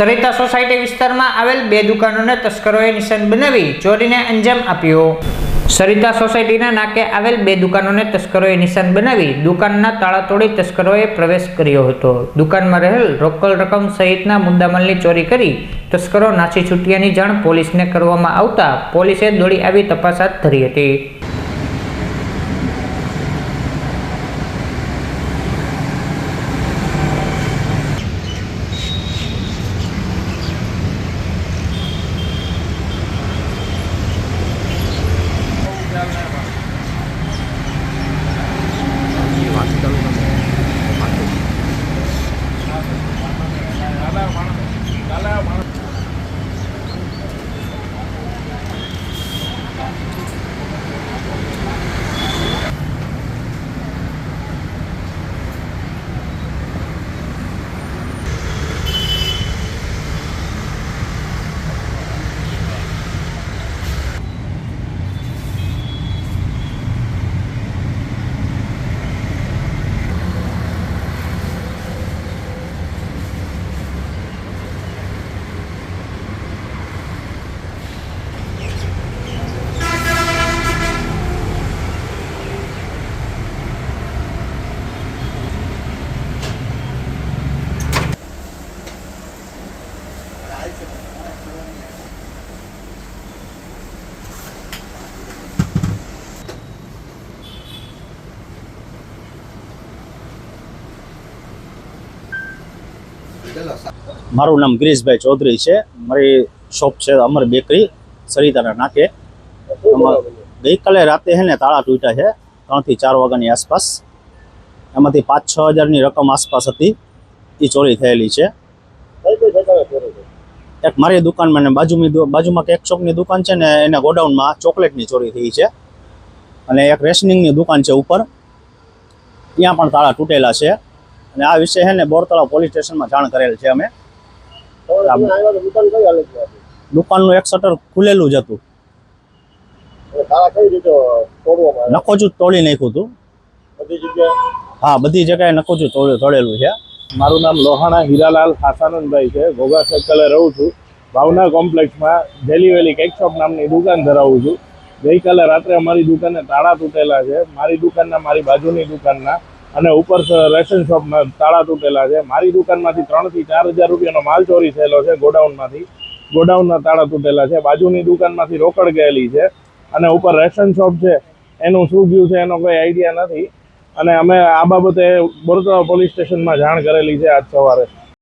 Sarita society વિસ્તારમાં આવેલ બે દુકાનોને તસ્કરોએ નિશાન બનાવી ચોરીને અંજામ આપ્યો. સરિતા સોસાયટીના નાકે આવેલ બે દુકાનોને તસ્કરોએ નિશાન બનાવી દુકાનના તાળા તોડી તસ્કરોએ પ્રવેશ કર્યો હતો. દુકાનમાં રહેલ રોકડ રકમ સહિતના મુદ્દામાલની ચોરી કરી તસ્કરો નાસી છૂટ્યાની જાણ પોલીસને કરવામાં આવતા પોલીસે દોડી આવી તપાસ હાથ ધરી હતી. பல મારું નામ ગિરીશભાઈ ચૌધરી છે. મારી શોપ છે અમર બેકરી, સરિતાના નાકે. ગઈકાલે રાતે છે ને તાળા તૂટ્યા છે ત્રણથી ચાર વાગ્યાની આસપાસ. એમાંથી પાંચ છ હજારની રકમ આસપાસ હતી. એ ચોરી થયેલી છે. એક મારી દુકાનમાં ને બાજુની બાજુમાં કેક શોપની દુકાન છે ને એના ગોડાઉનમાં ચોકલેટની ચોરી થઈ છે. અને એક રેશનિંગની દુકાન છે ઉપર. ત્યાં પણ તાળા તૂટેલા છે. અને આ વિશે છે ને બોરતળાવ પોલીસ સ્ટેશનમાં જાણ કરેલ છે અમે. દુકાનનું એક શટર ખુલેલું જ હતું. નકોચું તોડી નાખ્યું હતું. હા બધી જગ્યાએ નકોચું તોડેલું છે. મારું નામ લોહાણા હીરાલાલ હાસાનંદભાઈ છે. ઘોઘા સર્કલે રહું છું. ભાવના કોમ્પ્લેક્સમાં ડેલી વેલી કેક શોપ નામની દુકાન ધરાવું છું. ગઈકાલે રાત્રે અમારી દુકાને તાળા તૂટેલા છે. મારી દુકાનના મારી બાજુની દુકાનના. અને ઉપર રેશન શોપમાં તાળા તૂટેલા છે. મારી દુકાનમાંથી ત્રણથી ચાર હજાર રૂપિયાનો માલ ચોરી થયેલો છે ગોડાઉનમાંથી. ગોડાઉનના તાળા તૂટેલા છે. બાજુની દુકાનમાંથી રોકડ ગયેલી છે અને ઉપર રેશન શોપ છે. એનું શું ગયું છે એનો કોઈ આઈડિયા નથી. અને અમે આ બાબતે બોરતળા પોલીસ સ્ટેશનમાં જાણ કરેલી છે આજ સવારે.